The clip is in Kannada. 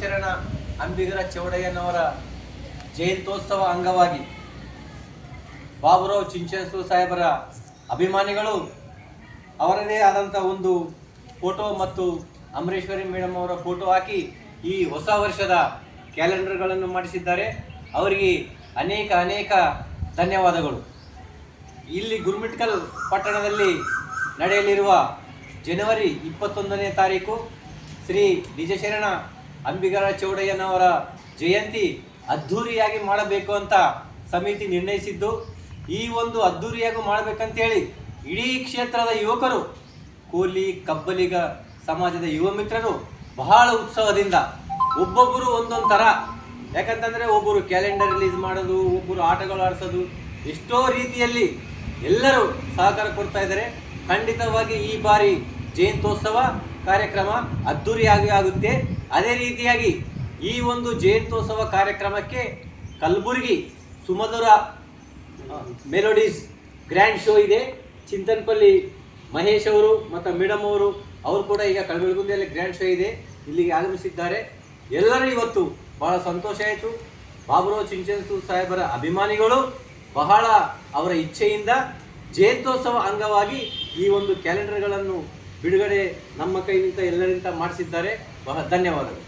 ಶರಣ ಅಂಬಿಗರ ಚೌಡಯ್ಯನವರ ಜಯಂತ್ಯೋತ್ಸವ ಅಂಗವಾಗಿ ಬಾಬುರಾವ್ ಚಿಂಚನಸು ಸಾಹೇಬರ ಅಭಿಮಾನಿಗಳು ಅವರದೇ ಆದಂಥ ಒಂದು ಫೋಟೋ ಮತ್ತು ಅಮರೇಶ್ವರಿ ಮೇಡಮ್ ಅವರ ಫೋಟೋ ಹಾಕಿ ಈ ಹೊಸ ವರ್ಷದ ಕ್ಯಾಲೆಂಡರ್ಗಳನ್ನು ಮಾಡಿಸಿದ್ದಾರೆ. ಅವರಿಗೆ ಅನೇಕ ಅನೇಕ ಧನ್ಯವಾದಗಳು. ಇಲ್ಲಿ ಗುರುಮಿಟ್ಕಲ್ ಪಟ್ಟಣದಲ್ಲಿ ನಡೆಯಲಿರುವ ಜನವರಿ ಇಪ್ಪತ್ತೊಂದನೇ ತಾರೀಕು ಶ್ರೀ ನಿಜಶರಣ ಅಂಬಿಗರ ಚೌಡಯ್ಯನವರ ಜಯಂತಿ ಅದ್ಧೂರಿಯಾಗಿ ಮಾಡಬೇಕು ಅಂತ ಸಮಿತಿ ನಿರ್ಣಯಿಸಿದ್ದು, ಈ ಒಂದು ಅದ್ಧೂರಿಯಾಗಿ ಮಾಡಬೇಕಂತೇಳಿ ಇಡೀ ಕ್ಷೇತ್ರದ ಯುವಕರು, ಕೂಲಿ, ಕಬ್ಬಲಿಗ, ಸಮಾಜದ ಯುವ ಮಿತ್ರರು ಬಹಳ ಉತ್ಸವದಿಂದ ಒಬ್ಬೊಬ್ಬರು ಒಂದೊಂದು ಥರ ಯಾಕಂತಂದರೆ ಒಬ್ಬರು ಕ್ಯಾಲೆಂಡರ್ ರಿಲೀಸ್ ಮಾಡೋದು, ಒಬ್ಬರು ಆಟಗಳು ಆಡಿಸೋದು, ಎಷ್ಟೋ ರೀತಿಯಲ್ಲಿ ಎಲ್ಲರೂ ಸಹಕಾರ ಕೊಡ್ತಾ ಇದ್ದಾರೆ. ಖಂಡಿತವಾಗಿ ಈ ಬಾರಿ ಜಯಂತ್ಯೋತ್ಸವ ಕಾರ್ಯಕ್ರಮ ಅದ್ಧೂರಿಯಾಗಿ ಆಗುತ್ತೆ. ಅದೇ ರೀತಿಯಾಗಿ ಈ ಒಂದು ಜಯಂತ್ಯೋತ್ಸವ ಕಾರ್ಯಕ್ರಮಕ್ಕೆ ಕಲಬುರಗಿ ಸುಮಧುರ ಮೆಲೋಡೀಸ್ ಗ್ರ್ಯಾಂಡ್ ಶೋ ಇದೆ. ಚಿಂತನ್ಪಲ್ಲಿ ಮಹೇಶ್ ಅವರು ಮತ್ತು ಮೇಡಮ್ ಅವರು ಅವರು ಕೂಡ ಈಗ ಕಲಬೆಳಗುಂದಿಯಲ್ಲಿ ಗ್ರ್ಯಾಂಡ್ ಶೋ ಇದೆ. ಇಲ್ಲಿಗೆ ಆಗಮಿಸಿದ್ದಾರೆ. ಎಲ್ಲರೂ ಇವತ್ತು ಬಹಳ ಸಂತೋಷ ಆಯಿತು. ಬಾಬುರಾವ್ ಚಿಂಚನಸು ಸಾಹೇಬರ ಅಭಿಮಾನಿಗಳು ಬಹಳ ಅವರ ಇಚ್ಛೆಯಿಂದ ಜಯಂತ್ಯೋತ್ಸವ ಅಂಗವಾಗಿ ಈ ಒಂದು ಕ್ಯಾಲೆಂಡರ್ಗಳನ್ನು ಬಿಡುಗಡೆ ನಮ್ಮ ಕೈಯಿಂದ ಎಲ್ಲರಿಂದ ಮಾಡಿಸಿದ್ದಾರೆ. ಬಹಳ ಧನ್ಯವಾದಗಳು.